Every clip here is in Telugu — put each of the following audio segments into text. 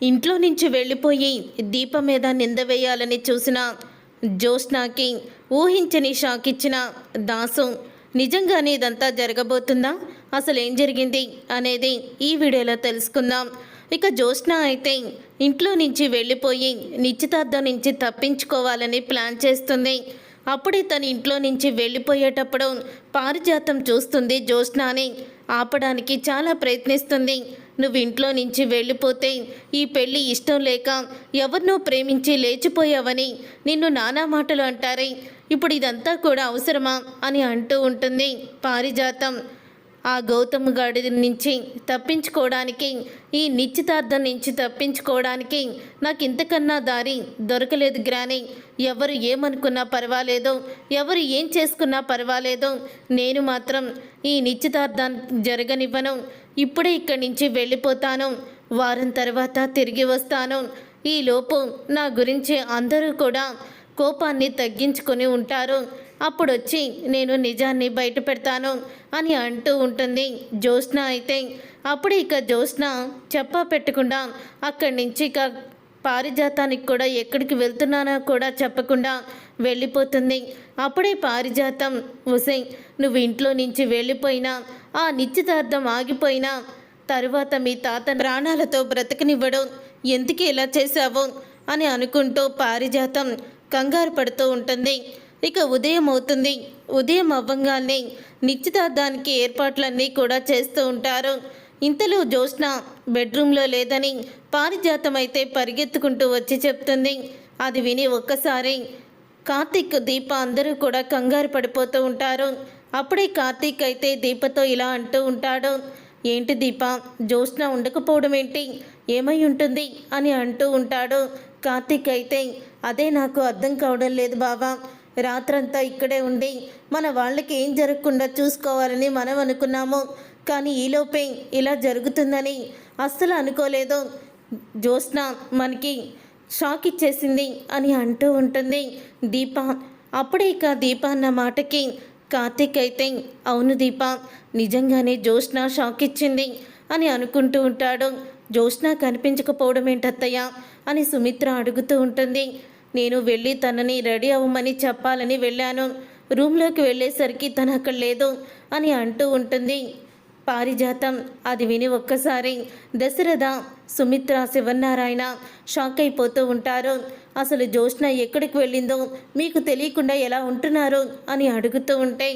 ఇంట్లో నుంచి వెళ్ళిపోయి దీప మీద నింద వేయాలని చూసిన జ్యోత్స్నాకి ఊహించని షాక్ ఇచ్చిన దాసు నిజంగానే ఇదంతా జరగబోతుందా? అసలు ఏం జరిగింది? అనేది ఈ వీడియోలో తెలుసుకుందాం. ఇక జ్యోత్స్న అయితే ఇంట్లో నుంచి వెళ్ళిపోయి నిశ్చితార్థం నుంచి తప్పించుకోవాలని ప్లాన్ చేస్తుంది. అప్పుడే తన ఇంట్లో నుంచి వెళ్ళిపోయేటప్పుడు పారిజాతం చూస్తుంది జ్యోత్స్నాని. ఆపడానికి చాలా ప్రయత్నిస్తుంది. నువ్వు ఇంట్లో నుంచి వెళ్ళిపోతే ఈ పెళ్ళి ఇష్టం లేక ఎవరినో ప్రేమించి లేచిపోయావని నిన్ను నానా మాటలు అంటారే. ఇప్పుడు ఇదంతా కూడా అవసరమా అని అంటూ ఉంటుంది పారిజాతం. ఆ గౌతమ్ గాడి నుంచి తప్పించుకోవడానికి ఈ నిశ్చితార్థం నుంచి తప్పించుకోవడానికి నాకు ఇంతకన్నా దారి దొరకలేదు గ్రాని. ఎవరు ఏమనుకున్నా పర్వాలేదు ఎవరు ఏం చేసుకున్నా పర్వాలేదు. నేను మాత్రం ఈ నిశ్చితార్థాన్ని జరగనివ్వను. ఇప్పుడే ఇక్కడి నుంచి వెళ్ళిపోతాను. వారం తర్వాత తిరిగి వస్తాను. ఈలోపు నా గురించి అందరూ కూడా కోపాన్ని తగ్గించుకొని ఉంటారు. అప్పుడు వచ్చి నేను నిజాన్ని బయట పెడతాను అని అంటూ ఉంటుంది జ్యోత్స్న అయితే. అప్పుడు ఇక జ్యోత్స్న చెప్ప పెట్టకుండా అక్కడి నుంచి ఇక పారిజాతానికి కూడా ఎక్కడికి వెళ్తున్నానో కూడా చెప్పకుండా వెళ్ళిపోతుంది. అప్పుడే పారిజాతం ఉసై నువ్వు ఇంట్లో నుంచి వెళ్ళిపోయినా ఆ నిశ్చితార్థం ఆగిపోయినా తరువాత మీ తాత ప్రాణాలతో బ్రతకనివ్వడం ఎందుకు ఇలా చేశావు? అని అనుకుంటూ పారిజాతం కంగారు పడుతూ ఉంటుంది. ఇక ఉదయం అవుతుంది. ఉదయం అవ్వంగానే నిశ్చితార్థానికి ఏర్పాట్లన్నీ కూడా చేస్తూ ఉంటారు. ఇంతలో జ్యోత్స్న బెడ్రూమ్లో లేదని పారిజాతం అయితే పరిగెత్తుకుంటూ వచ్చి చెప్తుంది. అది విని ఒక్కసారి కార్తీక్ దీప అందరూ కూడా కంగారు పడిపోతూ ఉంటారు. అప్పుడే కార్తీక్ అయితే దీపతో ఇలా అంటూ ఉంటాడు. ఏంటి దీప జ్యోత్స్న ఉండకపోవడం ఏంటి? ఏమై ఉంటుంది? అని అంటూ ఉంటాడు. కార్తీక్ అయితే అదే నాకు అర్థం కావడం లేదు బావా. రాత్రంతా ఇక్కడే ఉండి మన వాళ్ళకి ఏం జరగకుండా చూసుకోవాలని మనం అనుకున్నాము. కానీ ఈలోపే ఇలా జరుగుతుందని అస్సలు అనుకోలేదు. జ్యోత్స్న మనకి షాక్ ఇచ్చేసింది అని అంటూ ఉంటుంది దీప. అప్పుడే ఇక దీప అన్న మాటకి కార్తీక్ అయితే అవును దీప నిజంగానే జ్యోత్స్న షాక్ ఇచ్చింది అని అనుకుంటూ ఉంటాడు. జ్యోత్స్న కనిపించకపోవడం ఏంటత్తయ్య అని సుమిత్ర అడుగుతూ ఉంటుంది. నేను వెళ్ళి తనని రెడీ అవ్వమని చెప్పాలని వెళ్ళాను. రూమ్లోకి వెళ్ళేసరికి తను అక్కడ లేదు అని అంటూ ఉంటుంది. పారిజాతం. అది విని ఒక్కసారి దశరథ సుమిత్ర శివనారాయణ షాక్ అయిపోతూ ఉంటారు. అసలు జోష్న ఎక్కడికి వెళ్ళిందో మీకు తెలియకుండా ఎలా ఉంటున్నారు అని అడుగుతూ ఉంటే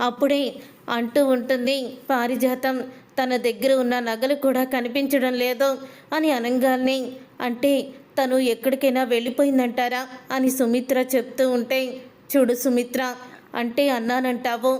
అప్పుడే అంటూ ఉంటుంది పారిజాతం తన దగ్గర ఉన్న నగలు కూడా కనిపించడం లేదు అని అనగానే అంటే తను ఎక్కడికైనా వెళ్ళిపోయిందంటారా అని సుమిత్ర చెప్తూ ఉంటే చూడు సుమిత్ర అంటే అన్నానంటావు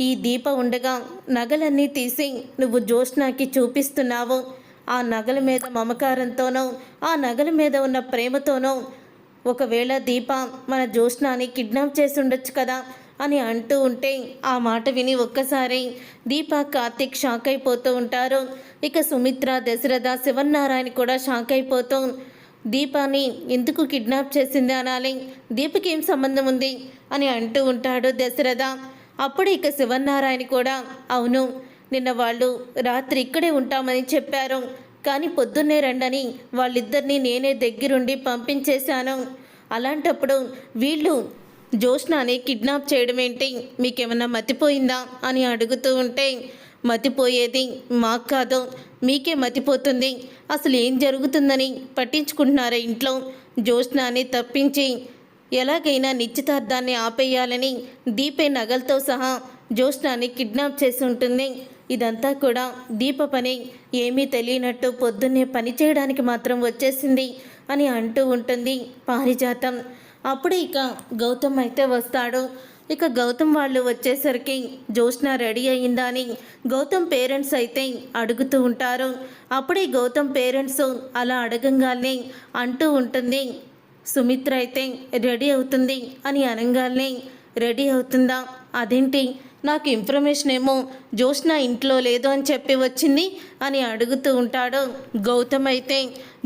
ఈ దీప ఉండగా నగలన్నీ తీసి నువ్వు జ్యోత్స్నాకి చూపిస్తున్నావు. ఆ నగల మీద మమకారంతోనో ఆ నగల మీద ఉన్న ప్రేమతోనో ఒకవేళ దీప మన జ్యోత్స్నాని కిడ్నాప్ చేసి ఉండొచ్చు కదా అని అంటూ ఉంటే ఆ మాట విని ఒక్కసారి దీప కార్తిక్ షాక్ అయిపోతూ ఉంటారు. ఇక సుమిత్ర దశరథ శివన్నారాయణ కూడా షాక్ అయిపోతూ దీపాని ఎందుకు కిడ్నాప్ చేసింది అనాలి? దీపకి ఏం సంబంధం ఉంది? అని అంటూ ఉంటాడు దశరథ. అప్పుడు ఇక శివనారాయణ కూడా అవును నిన్న వాళ్ళు రాత్రి ఇక్కడే ఉంటామని చెప్పారు. కానీ పొద్దున్నే రండని వాళ్ళిద్దరినీ నేనే దగ్గరుండి పంపించేశాను. అలాంటప్పుడు వీళ్ళు జ్యోత్స్నాని కిడ్నాప్ చేయడం ఏంటి మీకేమన్నా మతిపోయిందా? అని అడుగుతూ ఉంటే మతిపోయేది మాకు కాదు మీకే మతిపోతుంది. అసలు ఏం జరుగుతుందని పట్టించుకుంటున్నారా ఇంట్లో? జ్యోత్స్నాని తప్పించి ఎలాగైనా నిశ్చితార్థాన్ని ఆపేయాలని దీపే నగలతో సహా జ్యోష్ణాన్ని కిడ్నాప్ చేసి ఉంటుంది. ఇదంతా కూడా దీప పని. ఏమీ తెలియనట్టు పొద్దున్నే పని చేయడానికి మాత్రం వచ్చేసింది అని అంటూ ఉంటుంది పారిజాతం. అప్పుడు ఇక గౌతమ్ అయితే వస్తాడు. ఇక గౌతమ్ వాళ్ళు వచ్చేసరికి జ్యోష్ణ రెడీ అయిందా అని గౌతమ్ పేరెంట్స్ అయితే అడుగుతూ ఉంటారు. అప్పుడే గౌతమ్ పేరెంట్స్ అలా అడగంగానే అంటూ ఉంటుంది. సుమిత్ర అయితే రెడీ అవుతుంది అని అనగానే రెడీ అవుతుందా? అదేంటి? నాకు ఇన్ఫర్మేషన్ ఏమో జ్యోత్స్న ఇంట్లో లేదు అని చెప్పి వచ్చింది అని అడుగుతూ ఉంటాడు. గౌతమ్ అయితే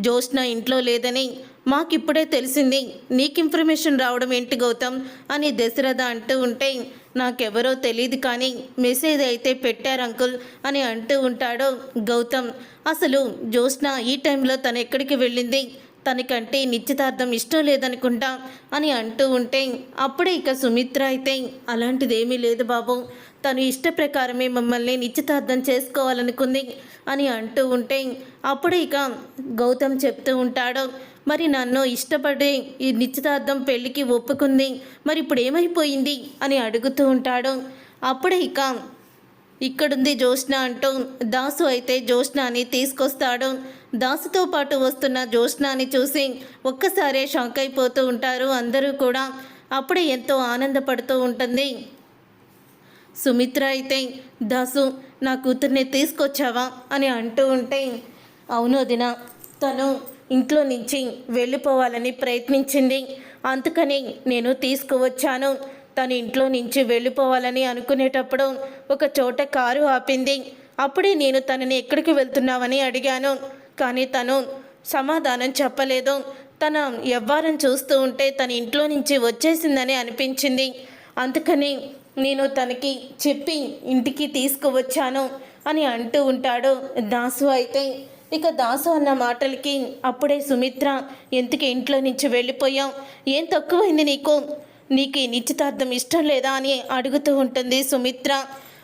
జ్యోత్స్న ఇంట్లో లేదని మాకిప్పుడే తెలిసింది. నీకు ఇన్ఫర్మేషన్ రావడం ఏంటి గౌతమ్ అని దశరథ అంటూ ఉంటే నాకెవరో తెలియదు కానీ మెసేజ్ అయితే పెట్టారు అంకుల్ అని అంటూ ఉంటాడు గౌతమ్. అసలు జ్యోత్స్న ఈ టైంలో తను ఎక్కడికి వెళ్ళింది? తనకంటే నిశ్చితార్థం ఇష్టం లేదనుకుంటా అని అంటూ ఉంటే అప్పుడే ఇక సుమిత్ర అయితే అలాంటిదేమీ లేదు బాబు. తను ఇష్ట ప్రకారమే మమ్మల్ని నిశ్చితార్థం చేసుకోవాలనుకుంది అని అంటూ ఉంటే అప్పుడే ఇక గౌతమ్ చెప్తూ ఉంటాడు మరి నన్ను ఇష్టపడి ఈ నిశ్చితార్థం పెళ్ళికి ఒప్పుకుంది మరి ఇప్పుడు ఏమైపోయింది? అని అడుగుతూ ఉంటాడు. అప్పుడే ఇక ఇక్కడుంది జ్యోత్స్న అంటూ దాసు అయితే జ్యోత్స్నాని తీసుకొస్తాడు. దాసుతో పాటు వస్తున్న జ్యోత్స్నాని చూసి ఒక్కసారే షాక్ అయిపోతూ ఉంటారు అందరూ కూడా. అప్పుడే ఎంతో ఆనందపడుతూ ఉంటుంది. సుమిత్ర అయితే దాసు నా కూతుర్ని తీసుకొచ్చావా? అని అంటూ ఉంటే అవును వదిన తను ఇంట్లో నుంచి వెళ్ళిపోవాలని ప్రయత్నించింది. అందుకని నేను తీసుకువచ్చాను. తను ఇంట్లో నుంచి వెళ్ళిపోవాలని అనుకునేటప్పుడు ఒక చోట కారు ఆపింది. అప్పుడే నేను తనని ఎక్కడికి వెళ్తున్నావని అడిగాను. కానీ తను సమాధానం చెప్పలేదు. తన ఎవ్వారం చూస్తూ ఉంటే తన ఇంట్లో నుంచి వచ్చేసిందని అనిపించింది. అందుకని నేను తనకి చెప్పి ఇంటికి తీసుకువచ్చాను అని అంటూ ఉంటాడు దాసు అయితే. ఇక దాసు అన్న మాటలకి అప్పుడే సుమిత్ర ఎందుకు ఇంట్లో నుంచి వెళ్ళిపోయాం ఏం తక్కువైంది నీకు? నీకు ఈ నిశ్చితార్థం ఇష్టం లేదా అని అడుగుతూ ఉంటుంది సుమిత్ర.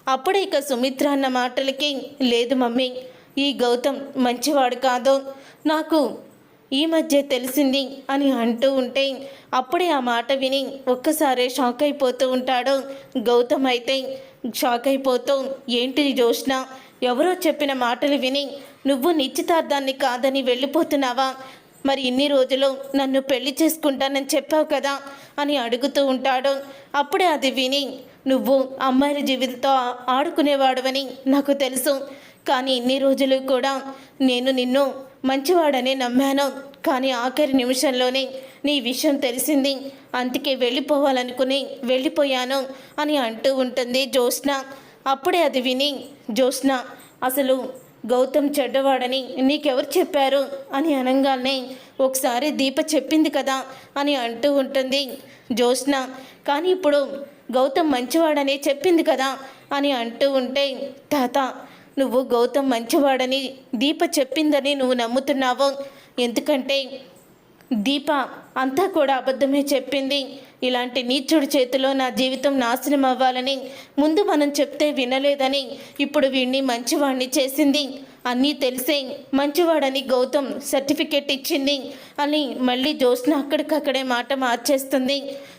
అప్పుడే ఇక సుమిత్ర అన్న మాటలకి లేదు మమ్మీ ఈ గౌతమ్ మంచివాడు కాదు నాకు ఈ మధ్య తెలిసింది అని అంటూ ఉంటే అప్పుడే ఆ మాట విని ఒక్కసారే షాక్ అయిపోతూ ఉంటాడు గౌతమ్ అయితే. షాక్ అయిపోతూ ఏంటి జోష్న ఎవరో చెప్పిన మాటలు విని నువ్వు నిశ్చితార్థాన్ని కాదని వెళ్ళిపోతున్నావా? మరి ఇన్ని రోజులు నన్ను పెళ్ళి చేసుకుంటానని చెప్పావు కదా అని అడుగుతూ ఉంటాడు. అప్పుడే అది విని నువ్వు అమ్మాయిల జీవితంతో ఆడుకునేవాడవని నాకు తెలుసు. కానీ ఇన్ని రోజులు కూడా నేను నిన్ను మంచివాడని నమ్మాను. కానీ ఆఖరి నిమిషంలోనే నీ విషయం తెలిసింది. అందుకే వెళ్ళిపోవాలనుకుని వెళ్ళిపోయాను అని అంటూ ఉంటుంది జ్యోత్స్న. అప్పుడే అది విని జ్యోత్స్న అసలు గౌతమ్ చెడ్డవాడని నీకెవరు చెప్పారు? అని అనగానే ఒకసారి దీప చెప్పింది కదా అని అంటూ ఉంటుంది జ్యోత్స్న. కానీ ఇప్పుడు గౌతమ్ మంచివాడని చెప్పింది కదా అని అంటూ ఉంటే తాత నువ్వు గౌతమ్ మంచివాడని దీప చెప్పిందని నువ్వు నమ్ముతున్నావు. ఎందుకంటే దీప అంతా కూడా అబద్ధమే చెప్పింది. ఇలాంటి నీచుడి చేతిలో నా జీవితం నాశనం అవ్వాలని ముందు మనం చెప్తే వినలేదని ఇప్పుడు వీడిని మంచివాడిని చేసింది. అన్నీ తెలిసే మంచివాడని గౌతమ్ సర్టిఫికెట్ ఇచ్చింది అని మళ్ళీ జ్యోత్స్న అక్కడికక్కడే మాట మార్చేస్తుంది.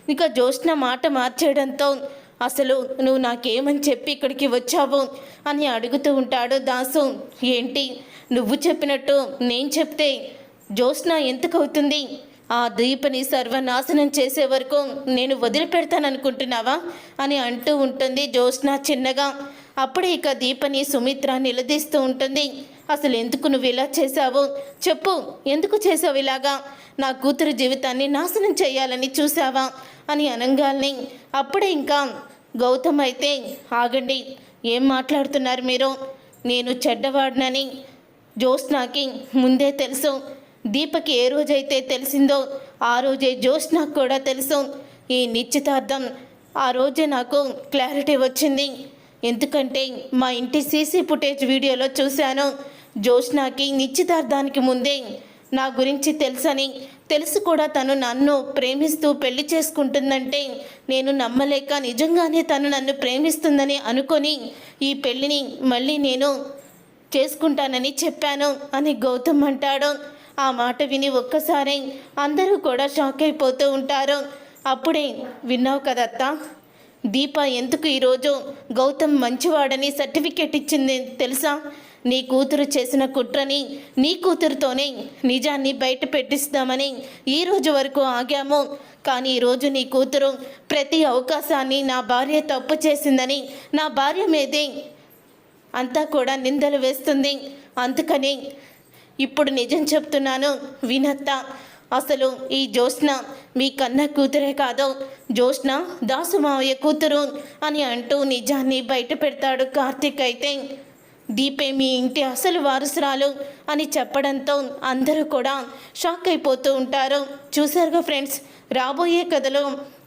ఇక జ్యోత్స్న మాట మార్చేయడంతో అసలు నువ్వు నాకేమని చెప్పి ఇక్కడికి వచ్చావు అని అడుగుతూ ఉంటాడు దాసు. ఏంటి? నువ్వు చెప్పినట్టు నేను చెప్తే జ్యోత్స్న ఎందుకు అవుతుంది? ఆ దీపని సర్వనాశనం చేసే వరకు నేను వదిలిపెడతాననుకుంటున్నావా? అని అంటూ ఉంటుంది జ్యోత్స్న చిన్నగా. అప్పుడే ఇక దీపని సుమిత్ర నిలదీస్తూ ఉంటుంది. అసలు ఎందుకు నువ్వు ఇలా చేశావు? చెప్పు ఎందుకు చేసావు ఇలాగా? నా కూతురు జీవితాన్ని నాశనం చేయాలని చూసావా అని అనంగాల్ని. అప్పుడే ఇంకా గౌతమ్ అయితే ఆగండి ఏం మాట్లాడుతున్నారు మీరు? నేను చెడ్డవాడినని జ్యోత్స్నాకి ముందే తెలుసు. దీపకి ఏ రోజైతే తెలిసిందో ఆ రోజే జ్యోత్స్నాకు కూడా తెలుసు. ఈ నిశ్చితార్థం ఆ రోజే నాకు క్లారిటీ వచ్చింది. ఎందుకంటే మా ఇంటి సీసీ ఫుటేజ్ వీడియోలో చూశాను. జ్యోత్స్నాకి నిశ్చితార్థానికి ముందే నా గురించి తెలుసని. తెలుసు కూడా తను నన్ను ప్రేమిస్తూ పెళ్ళి చేసుకుంటుందంటే నేను నమ్మలేక నిజంగానే తను నన్ను ప్రేమిస్తుందని అనుకొని ఈ పెళ్ళిని మళ్ళీ నేను చేసుకుంటానని చెప్పాను అని గౌతమ్ అంటాడు. ఆ మాట విని ఒక్కసారి అందరూ కూడా షాక్ అయిపోతూ ఉంటారు. అప్పుడే విన్నావు కదత్తా దీప ఎందుకు ఈరోజు గౌతమ్ మంచివాడని సర్టిఫికేట్ ఇచ్చింది తెలుసా? నీ కూతురు చేసిన కుట్రని నీ కూతురుతోనే నిజాన్ని బయట పెట్టిస్తామని ఈ రోజు వరకు ఆగాము. కానీ ఈరోజు నీ కూతురు ప్రతి అవకాశాన్ని నా భార్య తప్పు చేసిందని నా భార్య మీదే అంతా కూడా నిందలు వేస్తుంది. అందుకని ఇప్పుడు నిజం చెప్తున్నాను వినత్త. అసలు ఈ జ్యోత్స్న మీ కన్న కూతురే కాదు. జ్యోత్స్న దాసు మావయ్య కూతురు అని అంటూ నిజాన్ని బయట పెడతాడు కార్తీక్ అయితే. దీపే మీ ఇంటి అసలు వారసురాలు అని చెప్పడంతో అందరూ కూడా షాక్ అయిపోతూ ఉంటారు. చూసారుగా ఫ్రెండ్స్ రాబోయే కథలో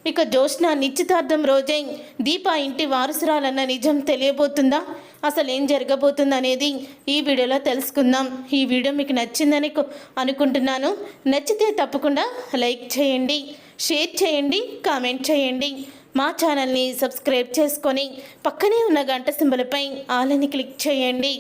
ఇక జ్యోత్స్న నిశ్చితార్థం రోజే దీప ఇంటి వారసురాలన్న నిజం తెలియబోతుందా? అసలు ఏం జరగబోతుంది అనేది ఈ వీడియోలో తెలుసుకుందాం. ఈ వీడియో మీకు నచ్చిందని అనుకుంటున్నాను. నచ్చితే తప్పకుండా లైక్ చేయండి షేర్ చేయండి కామెంట్ చేయండి. మా ఛానల్ని సబ్స్క్రైబ్ చేసుకొని పక్కనే ఉన్న గంట సింబలపై ఆలని క్లిక్ చేయండి.